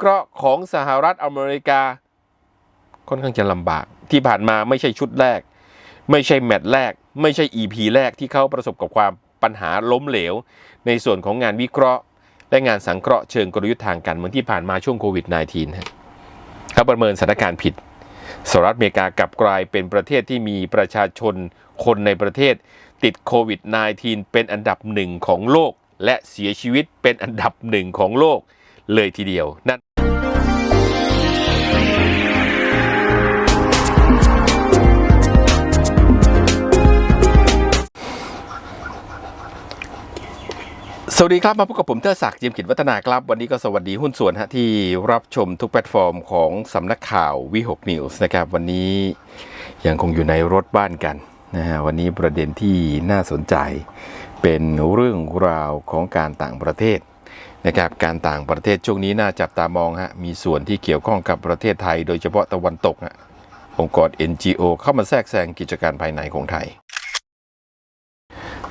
เคราะห์ของสหรัฐอเมริกา ค่อนข้างจะลำบาก ที่ผ่านมาไม่ใช่ชุดแรก ไม่ใช่แมตช์แรก ไม่ใช่ EP แรกที่เขาประสบกับความปัญหาล้มเหลว ในส่วนของงานวิเคราะห์ และงานสังเคราะห์เชิงกลยุทธ์ทางการเมืองที่ผ่านมาช่วงโควิด -19 เขาประเมินสถานการณ์ผิดสหรัฐอเมริกากลับกลายเป็นประเทศที่มีประชาชนคนในประเทศ ติดโควิด -19 เป็นอันดับหนึ่งของโลก และเสียชีวิตเป็นอันดับหนึ่งของโลก เลยทีเดียวนั่นสวัสดีครับ มาพบกับผมเทอศักดิ์จิมกิจวัฒนาครับ วันนี้ก็สวัสดีหุ้นส่วนฮะที่รับชมทุกแพลตฟอร์มของสำนักข่าววิหกนิวส์นะครับ วันนี้ยังคงอยู่ในรถบ้านกันนะฮะวันนี้ประเด็นที่น่าสนใจเป็นเรื่องราวของการต่างประเทศ นะครับการต่างประเทศช่วงนี้น่าจับตามองฮะมีส่วนที่เกี่ยวข้องกับประเทศไทย โดยเฉพาะตะวันตกฮะองค์กร NGO เข้ามาแทรกแซงกิจการภายในของไทย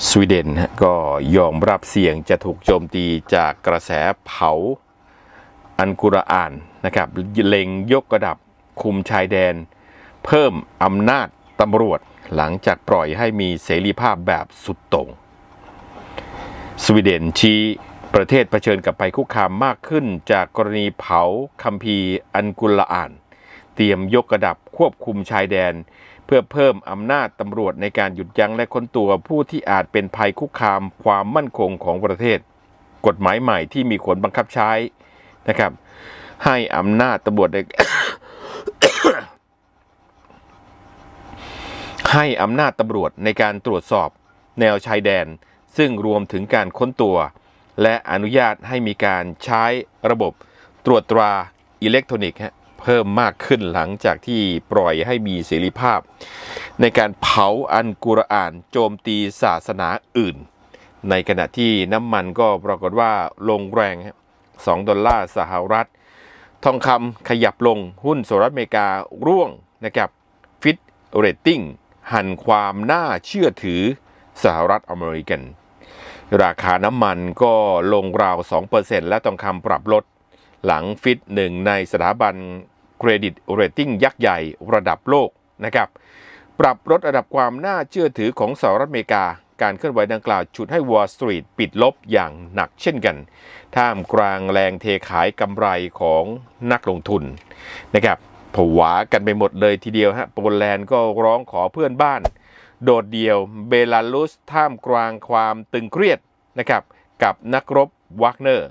สวีเดนก็ยอมรับเสี่ยงจะถูกโจมตีจากกระแสเผาอันกุรอานนะครับเล็งยกระดับคุมชายแดน เพิ่มอำนาจตำรวจหลังจากปล่อยให้มีเสรีภาพแบบสุดโต่งสวีเดนชี้ ประเทศเผชิญกับภัยคุกคามมากขึ้น จากกรณีเผาคัมภีร์อันกุรอาน เตรียมยกระดับควบคุมชายแดน เพื่อเพิ่มอำนาจตำรวจในการหยุดยั้งและค้นตัวผู้ที่อาจเป็นภัยคุกคามความมั่นคงของประเทศ กฎหมายใหม่ที่มีผลบังคับใช้นะครับ ให้อำนาจตำรวจในให้อำนาจตำรวจในการตรวจสอบแนวชายแดน ซึ่งรวมถึงการค้นตัว และอนุญาตให้มีการใช้ระบบตรวจตราอิเล็กทรอนิกส์เพิ่มมากขึ้นหลังจากที่ปล่อยให้มีเสรีภาพ ในการเผาอันกุรอานโจมตีศาสนาอื่น ในขณะที่น้ำมันก็ปรากฏว่าลงแรง 2 ดอลลาร์สหรัฐ ทองคำขยับลงหุ้นสหรัฐอเมริการ่วงนะครับฟิตเรตติ้งหันความน่าเชื่อถือสหรัฐอเมริกัน ราคาน้ำมันก็ลงราว 2%และทองคำปรับลด หลังฟิตหนึ่งในสถาบันเครดิตเรตติ้งยักษ์ใหญ่ระดับโลกนะครับปรับลดระดับความน่าเชื่อถือของสหรัฐอเมริกา การเคลื่อนไหวดังกล่าวฉุดให้ Wall Street ปิดลบอย่างหนักเช่นกัน ท่ามกลางแรงเทขายกำไรของนักลงทุนนะครับผวากันไปหมดเลยทีเดียวฮะโปรแลนด์ก็ร้องขอเพื่อนบ้าน โดดเดี่ยวเบลารุสท่ามกลางความตึงเครียดนะครับกับนักรบวักเนอร์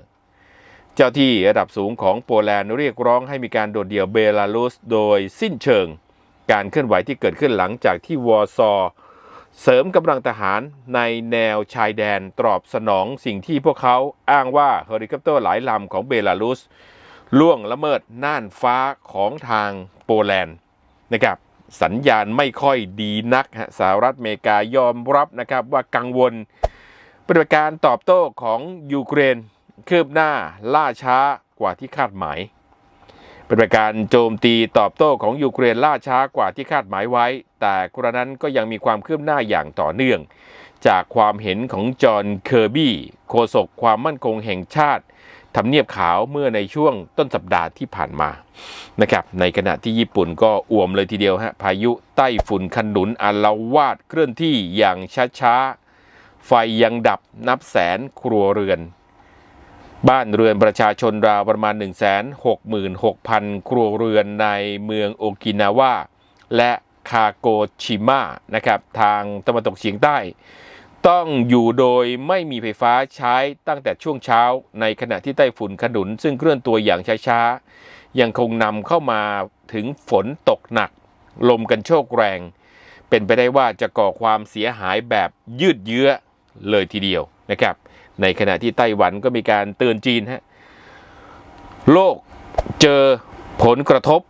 เจ้าที่ระดับสูงของโปแลนด์เรียกร้องให้มีการโดดเดี่ยวเบลารุสโดยสิ้นเชิง การเคลื่อนไหวที่เกิดขึ้นหลังจากที่วอร์ซอเสริมกำลังทหารในแนวชายแดนตอบสนองสิ่งที่พวกเขาอ้างว่าเฮลิคอปเตอร์หลายลำของเบลารุสล่วงละเมิดน่านฟ้าของทางโปแลนด์นะครับ สัญญาณไม่ค่อยดีนักฮะสหรัฐอเมริกายอมรับนะครับว่ากังวลปฏิบัติการตอบโต้ของยูเครนคืบหน้าล่าช้ากว่าที่คาดหมายปฏิบัติการโจมตีตอบโต้ของยูเครนล่าช้ากว่าที่คาดหมายไว้ แต่กระนั้นก็ยังมีความคืบหน้าอย่างต่อเนื่อง จากความเห็นของจอห์นเคอร์บี้โฆษกความมั่นคงแห่งชาติ ทำเนียบขาวเมื่อในช่วงต้นสัปดาห์ที่ผ่านมานะครับในขณะที่ญี่ปุ่นก็อ่วมเลยทีเดียวฮะพายุไต้ฝุ่นขนุนอาละวาดเคลื่อนที่อย่างช้าๆ ไฟยังดับนับแสนครัวเรือน บ้านเรือนประชาชนราวประมาณ 166,000 ครัวเรือนในเมืองโอกินาวาและคาโกชิมะนะครับทางตะวันตกเฉียงใต้ ต้องอยู่โดยไม่มีไฟฟ้าใช้ตั้งแต่ช่วงเช้า ในขณะที่ไต้ฝุ่นขนุน ซึ่งเคลื่อนตัวอย่างช้าๆ ยังคงนำเข้ามาถึงฝนตกหนัก ลมกันโชกแรง เป็นไปได้ว่าจะก่อความเสียหายแบบยืดเยื้อเลยทีเดียวนะครับ ในขณะที่ไต้หวันก็มีการเตือนจีนฮะโลกเจอผลกระทบ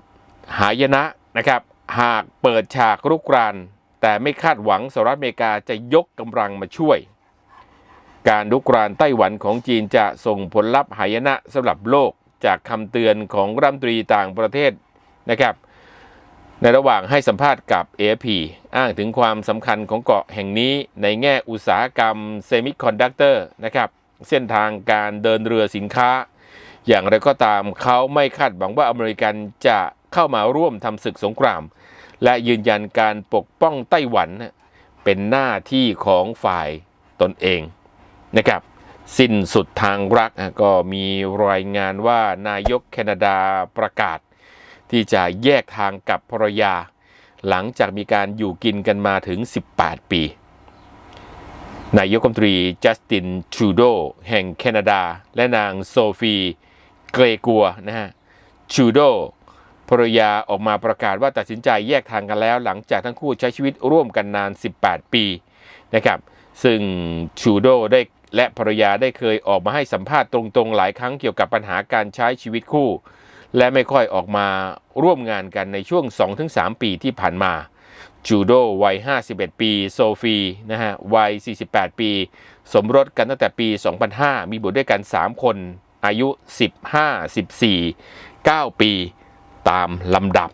หายนะนะครับ หากเปิดฉากรุกราน แต่ไม่คาดหวังสหรัฐอเมริกาจะยกกำลังมาช่วย การรุกรานไต้หวันของจีนจะส่งผลลัพธ์หายนะสำหรับโลกจากคำเตือนของรัฐมนตรีต่างประเทศนะครับ ในระหว่างให้สัมภาษณ์กับ AFP อ้างถึงความสำคัญของเกาะแห่งนี้ในแง่อุตสาหกรรมเซมิคอนดักเตอร์นะครับเส้นทางการเดินเรือสินค้า อย่างไรก็ตามเขาไม่คาดหวังว่าอเมริกันจะเข้ามาร่วมทำศึกสงคราม และยืนยันการปกป้องไต้หวันเป็นหน้าที่ของฝ่ายตนเองนะครับ สิ้นสุดทางรักก็มีรายงานว่านายกแคนาดาประกาศ ที่จะแยกทางกับภรรยา หลังจากมีการอยู่กินกันมาถึง 18 ปี นายกรัฐมนตรีจัสตินทรูโดแห่งแคนาดา และนางโซฟีเกรกัวนะฮะทรูโด ภรรยาออกมาประกาศว่าตัดสินใจแยกทางกันแล้ว หลังจากทั้งคู่ใช้ชีวิตร่วมกันนาน 18 ปีนะครับซึ่งทรูโดได้และภรรยาได้เคยออกมาให้สัมภาษณ์ตรงๆ หลายครั้งเกี่ยวกับปัญหาการใช้ชีวิตคู่ และไม่ค่อยออกมาร่วมงานกันในช่วง 2-3 ปีที่ผ่านมาจูโดวัย 51 ปี โซฟีนะฮะวัย 48 ปี สมรสกันตั้งแต่ปี 2005 มีบุตรด้วยกัน 3 คน อายุ 15 14 9 ปี ตามลำดับ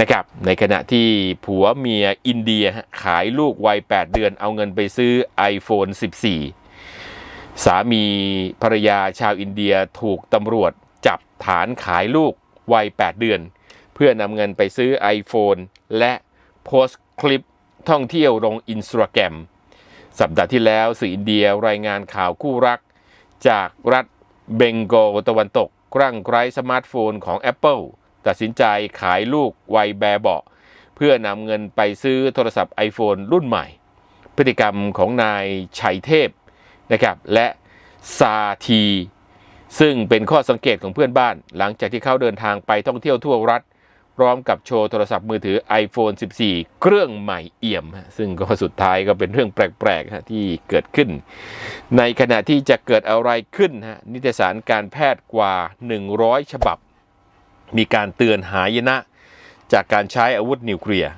นะครับในขณะที่ผัวเมียอินเดียขายลูกวัย 8 เดือนเอาเงินไปซื้อ iPhone 14 สามีภรรยาชาวอินเดียถูกตำรวจจับฐานขายลูกวัย 8 เดือน เพื่อนำเงินไปซื้อ iPhone และโพสต์คลิปท่องเที่ยวลงอินสตาแกรมสัปดาห์ที่แล้วสื่ออินเดียรายงานข่าวคู่รัก จากรัฐเบงโกลตะวันตกครั่งไคร้สมาร์ทโฟนของ Apple ตัดสินใจขายลูกวัยแบเบาะเพื่อนำเงินไปซื้อโทรศัพท์ iPhone รุ่นใหม่ พฤติกรรมของนายชัยเทพนะครับและซาที ซึ่งเป็นข้อสังเกตของเพื่อนบ้าน หลังจากที่เขาเดินทางไปท่องเที่ยวทั่วรัฐ พร้อมกับโชว์โทรศัพท์มือถือ iPhone 14 เครื่องใหม่เอี่ยม ซึ่งก็สุดท้ายก็เป็นเรื่องแปลกๆที่เกิดขึ้น ในขณะที่จะเกิดอะไรขึ้นนิตยสารการแพทย์กว่า 100 ฉบับ มีการเตือนหายนะ จากการใช้อาวุธนิวเคลียร์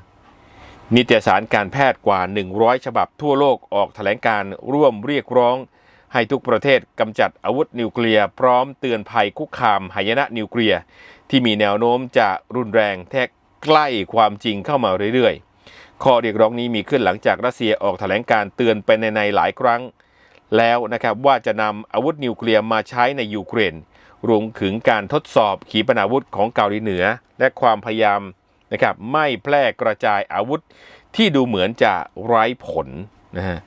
นิตยสารการแพทย์กว่า 100 ฉบับทั่วโลกออกแถลงการร่วมเรียกร้อง ให้ทุกประเทศกำจัดอาวุธนิวเคลียร์พร้อมเตือนภัยคุกคามหายนะนิวเคลียร์ที่มีแนวโน้มจะรุนแรงแทกใกล้ความจริงเข้ามาเรื่อยๆ ข้อเรียกร้องนี้มีขึ้นหลังจากรัสเซียออกแถลงการเตือนไปในในหลายครั้ง แล้วนะครับว่าจะนำอาวุธนิวเคลียร์มาใช้ในยูเครน รวมถึงการทดสอบขีปนาวุธของเกาหลีเหนือ และความพยายามนะครับไม่แพร่กระจายอาวุธที่ดูเหมือนจะไร้ผลนะฮะ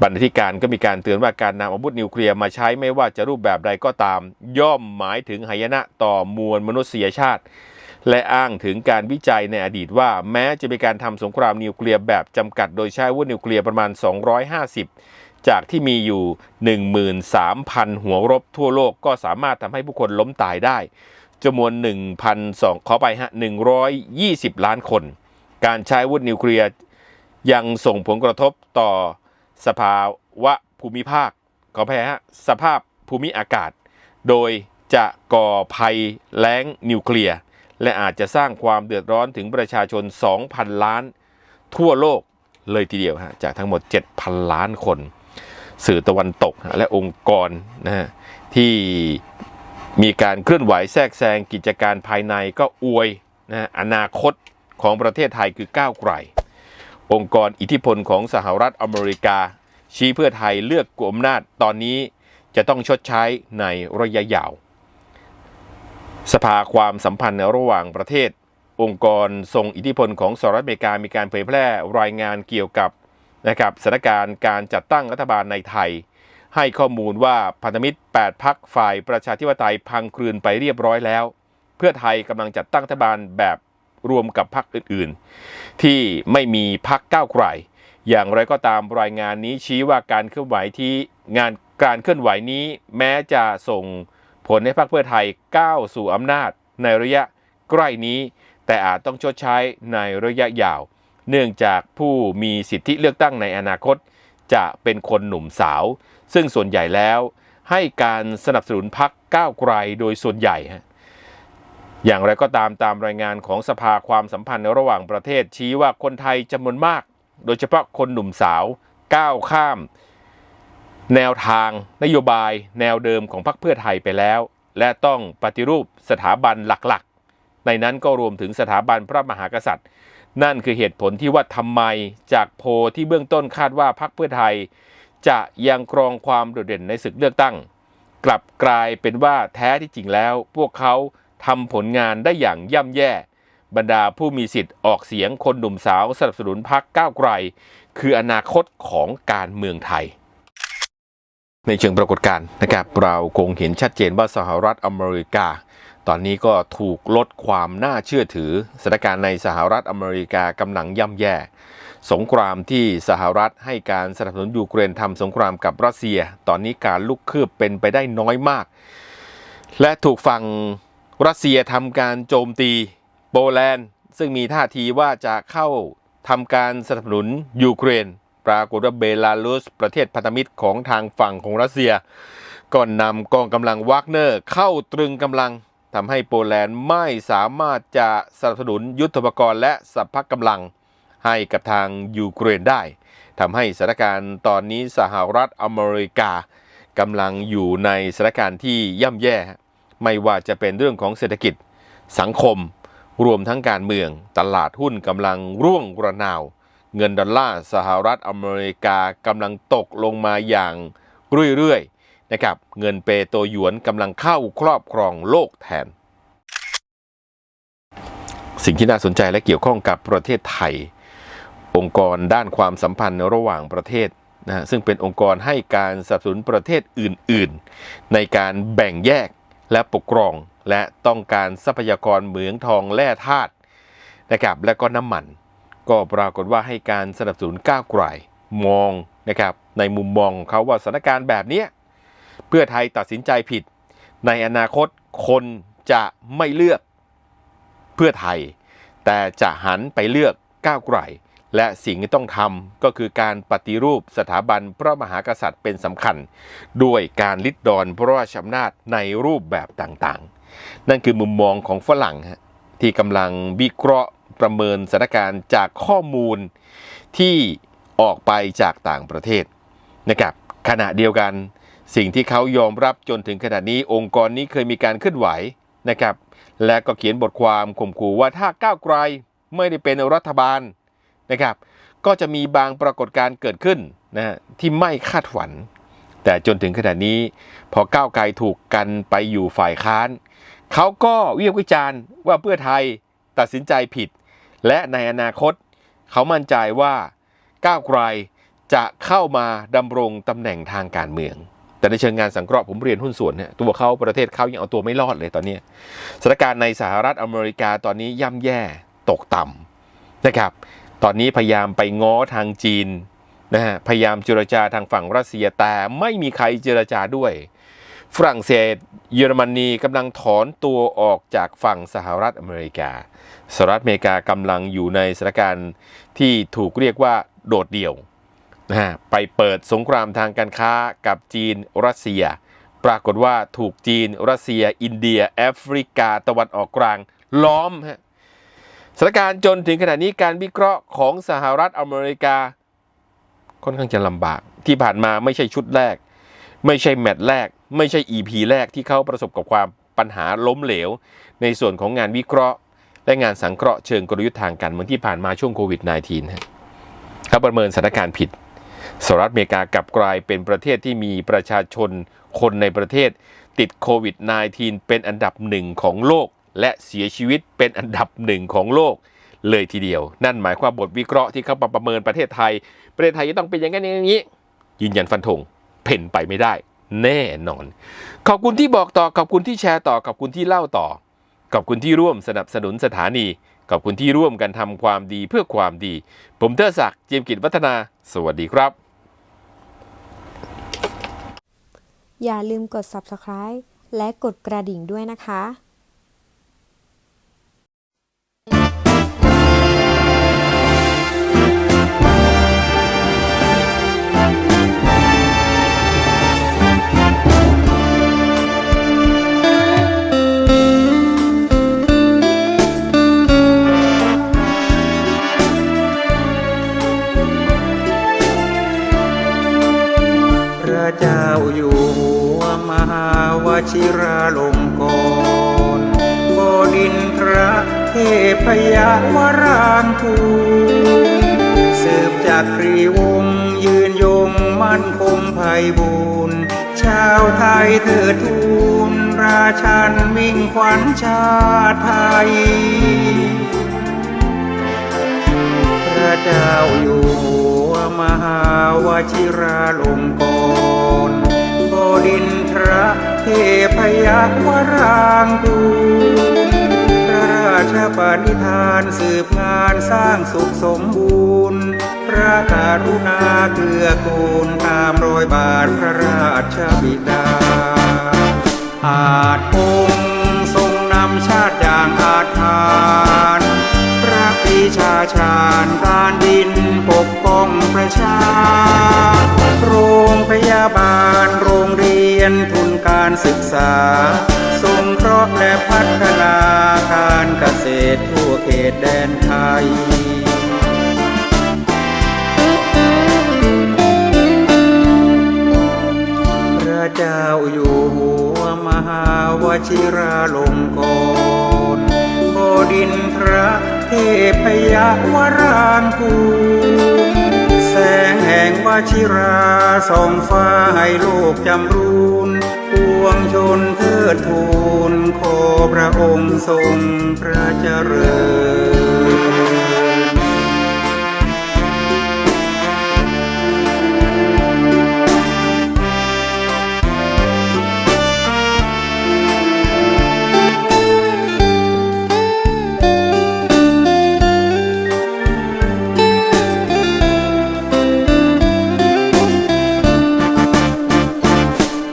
บรรณาธิการก็มีการเตือนว่าการนำอาวุธนิวเคลียร์มาใช้ไม่ว่าจะรูปแบบใดก็ตาม ย่อมหมายถึงหายนะต่อมวลมนุษยชาติ และอ้างถึงการวิจัยในอดีตว่า แม้จะมีการทำสงครามนิวเคลียร์แบบจำกัดโดยใช้อาวุธนิวเคลียร์ประมาณ 250 จากที่มีอยู่ 13,000 หัวรบทั่วโลกก็สามารถทำให้ผู้คนล้มตายได้จำนวน 1,200ขอไปฮะ 120 ล้านคน การใช้วุธนิวเคลียร์ยังส่งผลกระทบต่อสภาวะภูมิภาคขออภัยฮะ สภาพภูมิอากาศ โดยจะก่อภัยแล้งนิวเคลียร์ และอาจจะสร้างความเดือดร้อนถึงประชาชน 2,000 ล้าน ทั่วโลกเลยทีเดียวฮะจากทั้งหมด 7,000 ล้านคน สื่อตะวันตก และองค์กรนะฮะที่มีการเคลื่อนไหวแทรกแซงกิจการภายในก็อวยนะฮะอนาคตของประเทศไทยคือก้าวไกล องค์กรอิทธิพลของสหรัฐอเมริกา ชี้เพื่อไทยเลือกกลุ่มอำนาจตอนนี้จะต้องชดใช้ในระยะยาว สภาความสัมพันธ์ระหว่างประเทศ องค์กรทรงอิทธิพลของสหรัฐอเมริกามีการเผยแพร่รายงานเกี่ยวกับ นะครับสถานการณ์การจัดตั้งรัฐบาลในไทย ให้ข้อมูลว่าพันธมิตร 8พักฝ่ายประชาธิปไตยพังคลืนไปเรียบร้อยแล้ว เพื่อไทยกำลังจัดตั้งรัฐบาลแบบรวมกับพรรคอื่นๆ ที่ไม่มีพรรคก้าวไกลอย่างไรก็ตามรายงานนี้ชี้ว่าการเคลื่อนไหวที่งานการเคลื่อนไหวนี้ แม้จะส่งผลให้พรรคเพื่อไทยก้าวสู่อำนาจในระยะใกล้นี้ แต่อาจต้องชดใช้ในระยะยาว เนื่องจากผู้มีสิทธิเลือกตั้งในอนาคต จะเป็นคนหนุ่มสาว ซึ่งส่วนใหญ่แล้ว ให้การสนับสนุนพรรคก้าวไกลโดยส่วนใหญ่ฮะอย่างไรก็ตามตามรายงานของสภาความสัมพันธ์ระหว่างประเทศชี้ว่าคนไทยจำนวนมาก โดยเฉพาะคนหนุ่มสาวก้าวข้าม แนวทางนโยบาย แนวเดิมของพรรคเพื่อไทยไปแล้ว และต้องปฏิรูปสถาบันหลักๆ ในนั้นก็รวมถึงสถาบันพระมหากษัตริย์ นั่นคือเหตุผลที่ว่าทำไมจากโพที่เบื้องต้นคาดว่าพรรคเพื่อไทย จะยังครองความโดดเด่นในศึกเลือกตั้ง กลับกลายเป็นว่าแท้ที่จริงแล้ว พวกเขาทำผลงานได้อย่างย่ำแย่ บรรดาผู้มีสิทธิ์ออกเสียงคนหนุ่มสาวสนับสนุนพรรคก้าวไกล คืออนาคตของการเมืองไทย ในเชิงปรากฏการณ์นะครับเราคงเห็นชัดเจนว่าสหรัฐอเมริกา ตอนนี้ก็ถูกลดความน่าเชื่อถือสถานการณ์ในสหรัฐอเมริกากำลังย่ำแย่ สงครามที่สหรัฐให้การสนับสนุนยูเครนทำสงครามกับรัสเซีย ตอนนี้การลุกคืบเป็นไปได้น้อยมาก และถูกฝั่งรัสเซียทำการโจมตีโปแลนด์ ซึ่งมีท่าทีว่าจะเข้าทำการสนับสนุนยูเครน ปรากฏว่าเบลารุส ประเทศพันธมิตรของทางฝั่งของรัสเซียก็นำกองกำลังวากเนอร์เข้าตรึงกำลัง ทำให้โปแลนด์ไม่สามารถจะสนับสนุนยุทธปกรณ์และสัพพะกำลังให้กับทางยูเครนได้ทำให้สถานการณ์ตอนนี้สหรัฐอเมริกากำลังอยู่ในสถานการณ์ที่ย่ำแย่ ไม่ว่าจะเป็นเรื่องของเศรษฐกิจ สังคม รวมทั้งการเมือง ตลาดหุ้นกำลังร่วงระนาว เงินดอลลาร์สหรัฐอเมริกากำลังตกลงมาอย่างเรื่อยๆ นะครับเงินเปโตรหยวนกำลังเข้าครอบครองโลกแทน สิ่งที่น่าสนใจและเกี่ยวข้องกับประเทศไทย องค์กรด้านความสัมพันธ์ระหว่างประเทศนะฮะซึ่งเป็นองค์กรให้การสนับสนุนประเทศอื่น ๆ ในการแบ่งแยกและปกครอง และต้องการทรัพยากรเหมืองทองแร่ธาตุนะครับและก็น้ำมัน ก็ปรากฏว่าให้การสนับสนุนก้าวไกลมองนะครับในมุมมองของเขาว่าสถานการณ์แบบนี้ เพื่อไทยตัดสินใจผิด ในอนาคตคนจะไม่เลือกเพื่อไทย แต่จะหันไปเลือกก้าวไกลและสิ่งที่ต้องทำก็คือการปฏิรูปสถาบันพระมหากษัตริย์เป็นสำคัญ ด้วยการลิดรอนพระราชอำนาจในรูปแบบต่างๆ นั่นคือมุมมองของฝรั่งที่กำลังวิเคราะห์ประเมินสถานการณ์จากข้อมูลที่ออกไปจากต่างประเทศนะครับขณะเดียวกัน สิ่งที่เขายอมรับจนถึงขณะนี้องค์กรนี้เคยมีการเคลื่อนไหวนะครับ และก็เขียนบทความข่มขู่ว่าถ้าก้าวไกลไม่ได้เป็นรัฐบาลนะครับ ก็จะมีบางปรากฏการณ์เกิดขึ้นนะที่ไม่คาดฝัน แต่จนถึงขณะนี้พอก้าวไกลถูกกันไปอยู่ฝ่ายค้าน เขาก็วิพากษ์วิจารณ์ว่าเพื่อไทยตัดสินใจผิด และในอนาคต เขามั่นใจว่าก้าวไกลจะเข้ามาดำรงตำแหน่งทางการเมือง แต่ในเชิงงานสังเคราะห์ผมเรียนหุ้นส่วนเนี่ยตัวเขาประเทศเขายังเอาตัวไม่รอดเลยตอนนี้สถานการณ์ในสหรัฐอเมริกาตอนนี้ย่ำแย่ตกต่ำนะครับ ตอนนี้พยายามไปง้อทางจีนนะฮะพยายามเจรจาทางฝั่งรัสเซียแต่ไม่มีใครเจรจาด้วย ฝรั่งเศส เยอรมนีกำลังถอนตัวออกจากฝั่งสหรัฐอเมริกา สหรัฐอเมริกากำลังอยู่ในสถานการณ์ที่ถูกเรียกว่าโดดเดี่ยว นะฮะไปเปิดสงครามทางการค้ากับจีนรัสเซีย ปรากฏว่าถูกจีนรัสเซีย อินเดีย แอฟริกาตะวันออกกลางล้อมฮะสถานการณ์จนถึงขณะนี้การวิเคราะห์ของสหรัฐอเมริกา ค่อนข้างจะลำบาก ที่ผ่านมาไม่ใช่ชุดแรก ไม่ใช่แมตช์แรก ไม่ใช่ EP แรกที่เขาประสบกับความปัญหาล้มเหลว ในส่วนของงานวิเคราะห์ และงานสังเคราะห์เชิงกลยุทธ์ทางการเมืองที่ผ่านมาช่วงโควิด -19 ฮะเขาประเมินสถานการณ์ผิด สหรัฐอเมริกากลับกลายเป็นประเทศที่มีประชาชนคนในประเทศ ติดโควิด -19 เป็นอันดับหนึ่งของโลก และเสียชีวิตเป็นอันดับหนึ่งของโลกเลยทีเดียว นั่นหมายความบทวิเคราะห์ที่เขาประเมินประเทศไทย ประเทศไทยจะต้องเป็นอย่างนั้นอย่างนี้ ยืนยันฟันธงเพ่นไปไม่ได้ แน่นอน ขอบคุณที่บอกต่อขอบคุณที่แชร์ต่อขอบคุณที่เล่าต่อขอบคุณที่ร่วมสนับสนุนสถานี ขอบคุณที่ร่วมกันทำความดีเพื่อความดี ผมเทอศักดิ์เจียมกิจวัฒนา สวัสดีครับ อย่าลืมกด subscribe และกดกระดิ่งด้วยนะคะ เธทิดทูนราชันมิ่งขวัญชาติไทย พระเจ้าอยู่หัวมหาวชิราลงกรณ์บดินทรเทพยวรางกูพระราชปณิธานสืบงานสร้างสุขสมบูรณ์ พระการุณาเกื้อกูลตามรอยบาทพระราชบิดา อาจพงทรงนำชาติอย่างอาจทานพระปีชาชาญการดินปกป้องประชา โรงพยาบาลโรงเรียนทุนการศึกษาสงเคราะห์และพัฒนาการเกษตรทั่วเขตแดนไทย ชิราลงกรณ์บดินพระเทพยวรางกูลแสงแห่งวชิราส่องฟ้าให้โลกจำรูนปวงชนเทิดทูนขอพระองค์ทรงพระเจริญ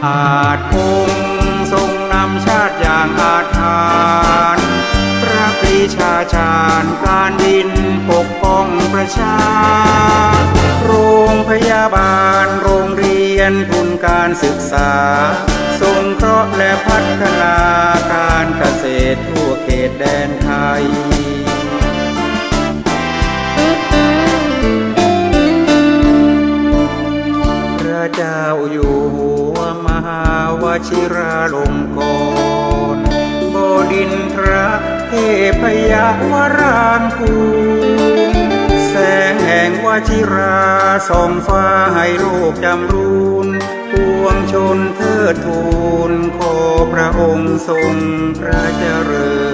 อาจพงทรงนำชาติอย่างอาจทานพระปรีชาชาญการดินปกป้องประชา โรงพยาบาลโรงเรียนทุนการศึกษาสงเคราะห์และพัฒนาการเกษตรทั่วเขตแดนไทยพระเจ้าอยู่ ชิราลงกรบดินทรเทพยาวรางกูแสงแห่งวชิราส่องฟ้าให้โลกจำรูนปวงชนเทิดทูนขอพระองค์ทรงพระเจริญ